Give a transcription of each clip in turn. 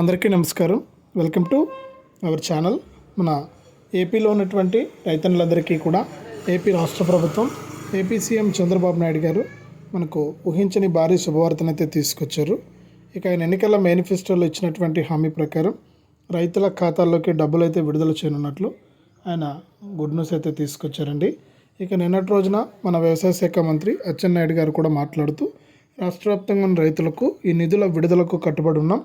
అందరికీ నమస్కారం. Welcome to our channel మన ఏపీలో ఉన్నటువంటి రైతన్నులందరికీ కూడా ఏపీ రాష్ట్ర ప్రభుత్వం ఏపీ సీఎం చంద్రబాబు నాయుడు గారు మనకు ఊహించని భారీ శుభవార్తనైతే తీసుకొచ్చారు. ఇక ఆయన ఎన్నికల మేనిఫెస్టోలో ఇచ్చినటువంటి హామీ ప్రకారం రైతుల ఖాతాల్లోకి డబ్బులు అయితే విడుదల చేయనున్నట్లు ఆయన గుడ్ న్యూస్ అయితే తీసుకొచ్చారండి. ఇక నిన్నటి రోజున మన వ్యవసాయ శాఖ మంత్రి అచ్చెన్నాయుడు గారు కూడా మాట్లాడుతూ రాష్ట్ర వ్యాప్తంగా ఉన్న రైతులకు ఈ నిధుల విడుదలకు కట్టుబడి ఉన్నాం.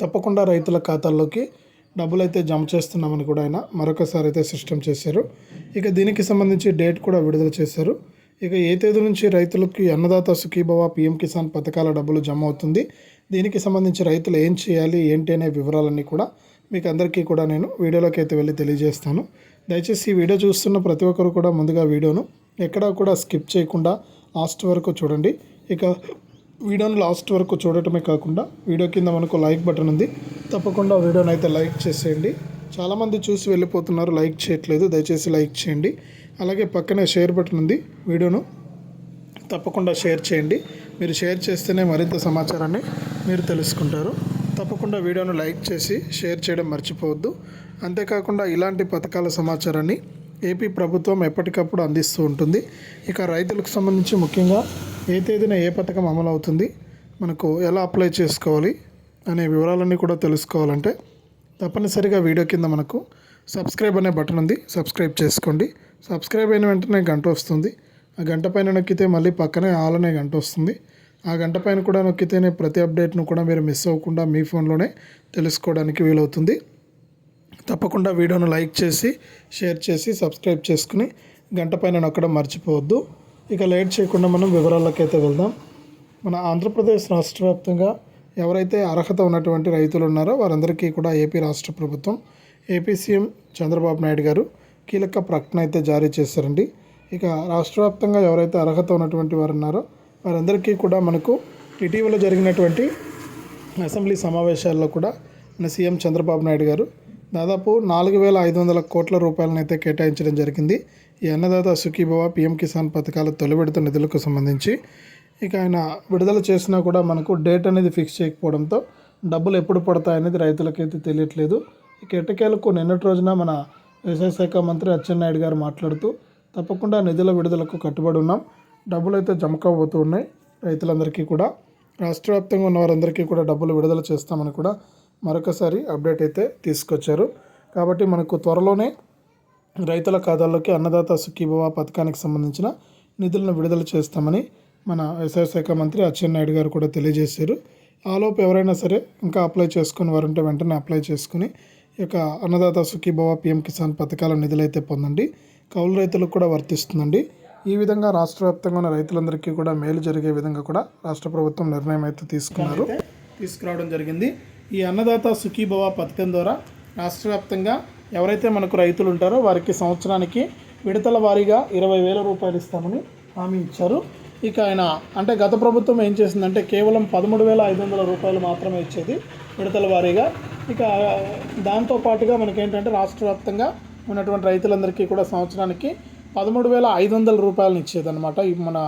తప్పకుండా రైతుల ఖాతాల్లోకి డబ్బులు అయితే జమ చేస్తున్నామని కూడా ఆయన మరొకసారి అయితే సిస్టమ్ చేశారు. ఇక దీనికి సంబంధించి డేట్ కూడా విడుదల చేశారు. ఇక ఏ తేదీ నుంచి రైతులకి అన్నదాత సుఖీభవ పిఎం కిసాన్ పథకాల డబ్బులు జమ అవుతుంది దీనికి సంబంధించి రైతులు ఏం చేయాలి ఏంటి అనే వివరాలన్నీ కూడా మీకు అందరికీ కూడా నేను వీడియోలోకి అయితే వెళ్ళి తెలియజేస్తాను. దయచేసి ఈ వీడియో చూస్తున్న ప్రతి ఒక్కరు కూడా ముందుగా వీడియోను ఎక్కడా కూడా స్కిప్ చేయకుండా లాస్ట్ వరకు చూడండి. ఇక వీడియోని లాస్ట్ వరకు చూడటమే కాకుండా వీడియో కింద మనకు లైక్ బటన్ ఉంది. తప్పకుండా వీడియోని అయితే లైక్ చేసేయండి. చాలామంది చూసి వెళ్ళిపోతున్నారు లైక్ చేయట్లేదు దయచేసి లైక్ చేయండి. అలాగే పక్కనే షేర్ బటన్ ఉంది వీడియోను తప్పకుండా షేర్ చేయండి. మీరు షేర్ చేస్తేనే మరింత సమాచారాన్ని మీరు తెలుసుకుంటారు. తప్పకుండా వీడియోను లైక్ చేసి షేర్ చేయడం మర్చిపోవద్దు. అంతేకాకుండా ఇలాంటి పథకాల సమాచారాన్ని ఏపీ ప్రభుత్వం ఎప్పటికప్పుడు అందిస్తూ ఉంటుంది. ఇక రైతులకు సంబంధించి ముఖ్యంగా ఏ తేదీన ఏ పథకం అమలు అవుతుంది మనకు ఎలా అప్లై చేసుకోవాలి అనే వివరాలన్నీ కూడా తెలుసుకోవాలంటే తప్పనిసరిగా వీడియో కింద మనకు సబ్స్క్రైబ్ అనే బటన్ ఉంది. సబ్స్క్రైబ్ చేసుకోండి. సబ్స్క్రైబ్ అయిన వెంటనే గంట వస్తుంది. ఆ గంట పైన నొక్కితే మళ్ళీ పక్కనే ఆల్ అనే గంట వస్తుంది. ఆ గంట పైన కూడా నొక్కితేనే ప్రతి అప్డేట్ను కూడా మీరు మిస్ అవ్వకుండా మీ ఫోన్లోనే తెలుసుకోవడానికి వీలవుతుంది. తప్పకుండా వీడియోను లైక్ చేసి షేర్ చేసి సబ్స్క్రైబ్ చేసుకుని గంట పైన నొక్కడం మర్చిపోవద్దు. ఇక లేట్ చేయకుండా మనం వివరాలకైతే వెళ్దాం. మన ఆంధ్రప్రదేశ్ రాష్ట్ర వ్యాప్తంగా ఎవరైతే అర్హత ఉన్నటువంటి రైతులు ఉన్నారో వారందరికీ కూడా ఏపీ రాష్ట్ర ప్రభుత్వం ఏపీ సీఎం చంద్రబాబు నాయుడు గారు కీలక ప్రకటన అయితే జారీ చేశారండి. ఇక రాష్ట్ర వ్యాప్తంగా ఎవరైతే అర్హత ఉన్నటువంటి వారు ఉన్నారో వారందరికీ కూడా మనకు ఇటీవల జరిగినటువంటి అసెంబ్లీ సమావేశాల్లో కూడా మన సీఎం చంద్రబాబు నాయుడు గారు దాదాపు నాలుగు వేల ఐదు వందల కోట్ల రూపాయలను అయితే కేటాయించడం జరిగింది. ఈ అన్నదాత సుఖీభవ పిఎం కిసాన్ పథకాల తొలి విడత నిధులకు సంబంధించి. ఇక ఆయన విడుదల చేసినా కూడా మనకు డేట్ అనేది ఫిక్స్ చేయకపోవడంతో డబ్బులు ఎప్పుడు పడతాయనేది రైతులకైతే తెలియట్లేదు. ఇక ఎట్టకేలకు నిన్నటి రోజున మన వ్యవసాయ శాఖ మంత్రి అచ్చెన్నాయుడు గారు మాట్లాడుతూ తప్పకుండా నిధుల విడుదలకు కట్టుబడి ఉన్నాం. డబ్బులు అయితే జమ కాబోతూ ఉన్నాయి రైతులందరికీ కూడా. రాష్ట్ర వ్యాప్తంగా ఉన్న వారందరికీ కూడా డబ్బులు విడుదల చేస్తామని కూడా మరొకసారి అప్డేట్ అయితే తీసుకొచ్చారు. కాబట్టి మనకు త్వరలోనే రైతుల ఖాతాల్లోకి అన్నదాత సుఖీభవ పథకానికి సంబంధించిన నిధులను విడుదల చేస్తామని మన వ్యవసాయ శాఖ మంత్రి అచ్చెన్నాయుడు గారు కూడా తెలియజేశారు. ఆలోపు ఎవరైనా సరే ఇంకా అప్లై చేసుకుని వారంటే వెంటనే అప్లై చేసుకుని ఈ యొక్క అన్నదాత సుఖీభవ పిఎం కిసాన్ పథకాల నిధులు అయితే పొందండి. కౌలు రైతులకు కూడా వర్తిస్తుందండి. ఈ విధంగా రాష్ట్ర వ్యాప్తంగా ఉన్న రైతులందరికీ కూడా మేలు జరిగే విధంగా కూడా రాష్ట్ర ప్రభుత్వం నిర్ణయం అయితే తీసుకున్నారు. తీసుకురావడం జరిగింది. ఈ అన్నదాత సుఖీభవ పథకం ద్వారా రాష్ట్ర వ్యాప్తంగా ఎవరైతే మనకు రైతులు ఉంటారో వారికి సంవత్సరానికి విడతల వారీగా ఇరవై వేల రూపాయలు ఇస్తామని హామీ ఇచ్చారు. ఇక ఆయన అంటే గత ప్రభుత్వం ఏం చేసిందంటే కేవలం పదమూడు వేల ఐదు వందల రూపాయలు మాత్రమే ఇచ్చేది విడతల వారీగా. ఇక దాంతో పాటుగా మనకేంటంటే రాష్ట్ర వ్యాప్తంగా ఉన్నటువంటి రైతులందరికీ కూడా సంవత్సరానికి పదమూడు వేల ఐదు వందల రూపాయలను ఇచ్చేదన్నమాట మన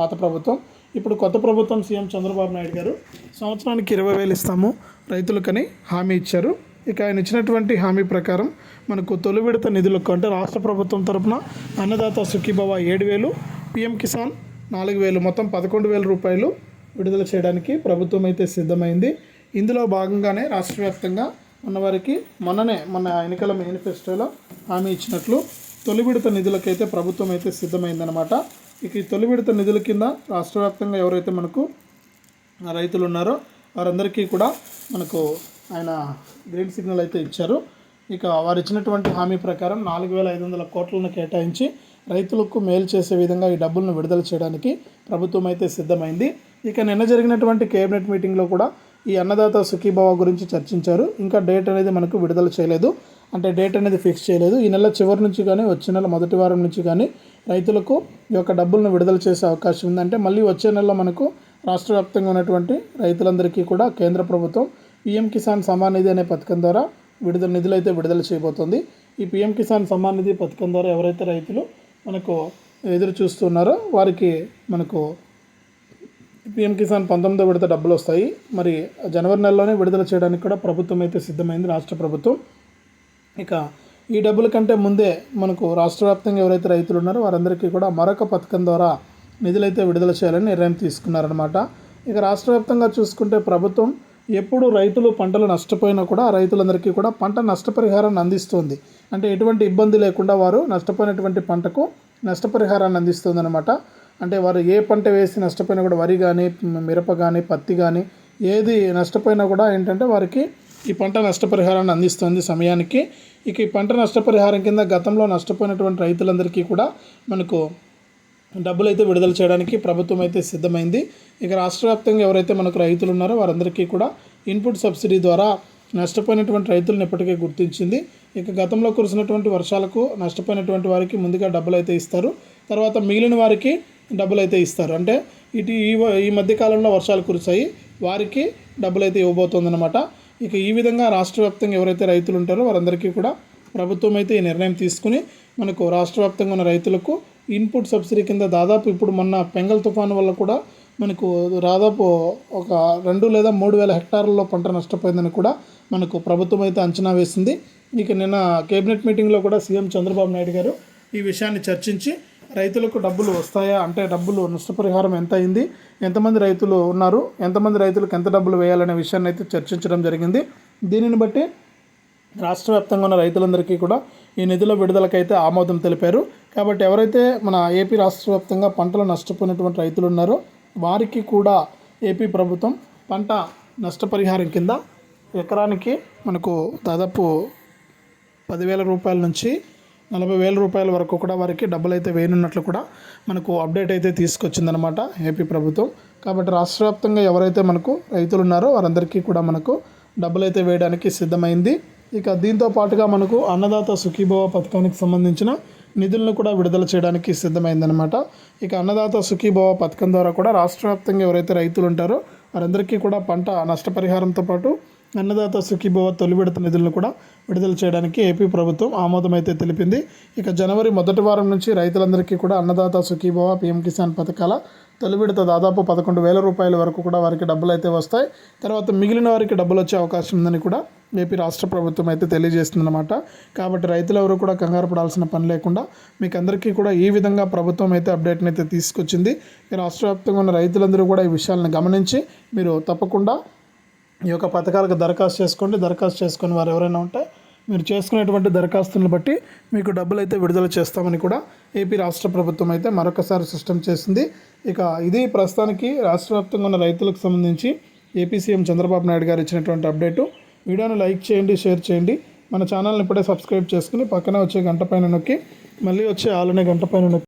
పాత ప్రభుత్వం. ఇప్పుడు కొత్త ప్రభుత్వం సీఎం చంద్రబాబు నాయుడు గారు సంవత్సరానికి ఇరవై వేలు ఇస్తాము. రైతులకని హామీ ఇచ్చారు. ఇక ఆయన ఇచ్చినటువంటి హామీ ప్రకారం మనకు తొలి విడత నిధులకు అంటే రాష్ట్ర ప్రభుత్వం తరపున అన్నదాత సుఖీభవ ఏడు వేలు పిఎం కిసాన్ నాలుగు వేలు మొత్తం పదకొండు వేల రూపాయలు విడుదల చేయడానికి ప్రభుత్వం అయితే సిద్ధమైంది. ఇందులో భాగంగానే రాష్ట్ర వ్యాప్తంగా ఉన్నవారికి మొన్ననే మన ఎన్నికల మేనిఫెస్టోలో హామీ ఇచ్చినట్లు తొలి విడత నిధులకైతే ప్రభుత్వం అయితే సిద్ధమైందనమాట ఇక ఈ తొలి విడత నిధుల కింద రాష్ట్ర వ్యాప్తంగా ఎవరైతే మనకు రైతులు ఉన్నారో వారందరికీ కూడా మనకు ఆయన గ్రీన్ సిగ్నల్ అయితే ఇచ్చారు. ఇక వారు ఇచ్చినటువంటి హామీ ప్రకారం నాలుగు వేల ఐదు వందల కోట్లను కేటాయించి రైతులకు మేలు చేసే విధంగా ఈ డబ్బులను విడుదల చేయడానికి ప్రభుత్వం అయితే సిద్ధమైంది. ఇక నిన్న జరిగినటువంటి కేబినెట్ మీటింగ్లో కూడా ఈ అన్నదాత సుఖీభావ గురించి చర్చించారు. ఇంకా డేట్ అనేది మనకు విడుదల చేయలేదు. అంటే డేట్ అనేది ఫిక్స్ చేయలేదు. ఈ నెల చివరి నుంచి కానీ వచ్చే నెల మొదటి వారం నుంచి కానీ రైతులకు ఈ యొక్క డబ్బులను విడుదల చేసే అవకాశం ఉంది అంటే మళ్ళీ వచ్చే నెలలో మనకు రాష్ట్ర వ్యాప్తంగా ఉన్నటువంటి రైతులందరికీ కూడా కేంద్ర ప్రభుత్వం పిఎం కిసాన్ సమ్మాన్ నిధి అనే పథకం ద్వారా విడుదల నిధులు అయితే విడుదల చేయబోతోంది. ఈ పిఎం కిసాన్ సమ్మాన్ నిధి పథకం ద్వారా ఎవరైతే రైతులు మనకు ఎదురు చూస్తున్నారో వారికి మనకు పిఎం కిసాన్ పంతొమ్మిదో విడత డబ్బులు వస్తాయి. మరి జనవరి నెలలోనే విడుదల చేయడానికి కూడా ప్రభుత్వం అయితే సిద్ధమైంది రాష్ట్ర ప్రభుత్వం. ఇక ఈ డబ్బుల కంటే ముందే మనకు రాష్ట్ర వ్యాప్తంగా ఎవరైతే రైతులు ఉన్నారో వారందరికీ కూడా మరొక పథకం ద్వారా నిధులైతే విడుదల చేయాలని నిర్ణయం తీసుకున్నారనమాట ఇక రాష్ట్ర వ్యాప్తంగా చూసుకుంటే ప్రభుత్వం ఎప్పుడు రైతులు పంటలు నష్టపోయినా కూడా రైతులందరికీ కూడా పంట నష్టపరిహారాన్ని అందిస్తుంది. అంటే ఎటువంటి ఇబ్బంది లేకుండా వారు నష్టపోయినటువంటి పంటకు నష్టపరిహారాన్ని అందిస్తుంది అనమాట అంటే వారు ఏ పంట వేసి నష్టపోయినా కూడా వరి కానీ మిరప కానీ పత్తి కానీ ఏది నష్టపోయినా కూడా ఏంటంటే వారికి ఈ పంట నష్టపరిహారాన్ని అందిస్తుంది సమయానికి. ఇక ఈ పంట నష్టపరిహారం కింద గతంలో నష్టపోయినటువంటి రైతులందరికీ కూడా మనకు డబ్బులు అయితే విడుదల చేయడానికి ప్రభుత్వం అయితే సిద్ధమైంది. ఇక రాష్ట్ర వ్యాప్తంగా ఎవరైతే మనకు రైతులు ఉన్నారో వారందరికీ కూడా ఇన్పుట్ సబ్సిడీ ద్వారా నష్టపోయినటువంటి రైతులను ఇప్పటికే గుర్తించింది. ఇక గతంలో కురిసినటువంటి వర్షాలకు నష్టపోయినటువంటి వారికి ముందుగా డబ్బులు అయితే ఇస్తారు. తర్వాత మిగిలిన వారికి డబ్బులు అయితే ఇస్తారు. అంటే ఇటు ఈ ఈ మధ్యకాలంలో వర్షాలు కురిసాయి వారికి డబ్బులు అయితే ఇవ్వబోతోందన్నమాట. ఇక ఈ విధంగా రాష్ట్ర వ్యాప్తంగా ఎవరైతే రైతులు ఉంటారో వారందరికీ కూడా ప్రభుత్వం అయితే ఈ నిర్ణయం తీసుకుని మనకు రాష్ట్ర వ్యాప్తంగా ఉన్న రైతులకు ఇన్పుట్ సబ్సిడీ కింద దాదాపు ఇప్పుడు మొన్న పెంగల్ తుఫాను వల్ల కూడా మనకు దాదాపు ఒక రెండు లేదా మూడు వేల హెక్టార్లలో పంట నష్టపోయిందని కూడా మనకు ప్రభుత్వం అయితే అంచనా వేసింది. ఇక నిన్న కేబినెట్ మీటింగ్లో కూడా సీఎం చంద్రబాబు నాయుడు గారు ఈ విషయాన్ని చర్చించి రైతులకు డబ్బులు వస్తాయా అంటే డబ్బులు నష్టపరిహారం ఎంత అయింది ఎంతమంది రైతులు ఉన్నారు ఎంతమంది రైతులకు ఎంత డబ్బులు వేయాలనే విషయాన్ని అయితే చర్చించడం జరిగింది. దీనిని బట్టి రాష్ట్ర వ్యాప్తంగా ఉన్న రైతులందరికీ కూడా ఈ నిధుల విడుదలకైతే ఆమోదం తెలిపారు. కాబట్టి ఎవరైతే మన ఏపీ రాష్ట్ర వ్యాప్తంగా పంటలు నష్టపోయినటువంటి రైతులు ఉన్నారో వారికి కూడా ఏపీ ప్రభుత్వం పంట నష్టపరిహారం కింద ఎకరానికి మనకు దాదాపు పదివేల రూపాయల నుంచి నలభై వేల రూపాయల వరకు కూడా వారికి డబ్బులు అయితే వేయనున్నట్లు కూడా మనకు అప్డేట్ అయితే తీసుకొచ్చిందనమాట ఏపీ ప్రభుత్వం. కాబట్టి రాష్ట్ర వ్యాప్తంగా ఎవరైతే మనకు రైతులు ఉన్నారో వారందరికీ కూడా మనకు డబ్బులు అయితే వేయడానికి సిద్ధమైంది. ఇక దీంతో పాటుగా మనకు అన్నదాత సుఖీభవ పథకానికి సంబంధించిన నిధులను కూడా విడుదల చేయడానికి సిద్ధమైందనమాట ఇక అన్నదాత సుఖీభవ పథకం ద్వారా కూడా రాష్ట్ర వ్యాప్తంగా ఎవరైతే రైతులు ఉంటారో వారందరికీ కూడా పంట నష్టపరిహారంతో పాటు అన్నదాత సుఖీభవ తొలి విడత నిధులను కూడా విడుదల చేయడానికి ఏపీ ప్రభుత్వం ఆమోదం అయితే తెలిపింది. ఇక జనవరి మొదటి వారం నుంచి రైతులందరికీ కూడా అన్నదాత సుఖీభవ పీఎం కిసాన్ పథకాల తొలి విడత దాదాపు పదకొండు వేల రూపాయల వరకు కూడా వారికి డబ్బులు అయితే వస్తాయి. తర్వాత మిగిలిన వారికి డబ్బులు వచ్చే అవకాశం ఉందని కూడా ఏపీ రాష్ట్ర ప్రభుత్వం అయితే తెలియజేస్తుందన్నమాట. కాబట్టి రైతులు ఎవరు కూడా కంగారు పడాల్సిన పని లేకుండా మీకు అందరికీ కూడా ఈ విధంగా ప్రభుత్వం అయితే అప్డేట్ని అయితే తీసుకొచ్చింది రాష్ట్ర వ్యాప్తంగా ఉన్న రైతులందరూ కూడా ఈ విషయాలను గమనించి మీరు తప్పకుండా ఈ యొక్క పథకాలకు దరఖాస్తు చేసుకోండి. దరఖాస్తు చేసుకుని వారు ఎవరైనా ఉంటే మీరు చేసుకునేటువంటి దరఖాస్తులను బట్టి మీకు డబ్బులు అయితే విడుదల చేస్తామని కూడా ఏపీ రాష్ట్ర ప్రభుత్వం అయితే మరొకసారి సిస్టమ్ చేసింది. ఇక ఇది ప్రస్తుతానికి రాష్ట్ర వ్యాప్తంగా ఉన్న రైతులకు సంబంధించి ఏపీ సీఎం చంద్రబాబు నాయుడు గారు ఇచ్చినటువంటి అప్డేటు. వీడియోను లైక్ చేయండి షేర్ చేయండి. మన ఛానల్ని ఇప్పుడే సబ్స్క్రైబ్ చేసుకుని పక్కన వచ్చే గంట పైన నొక్కి మళ్ళీ వచ్చే ఆలనే గంట పైన నొక్కి.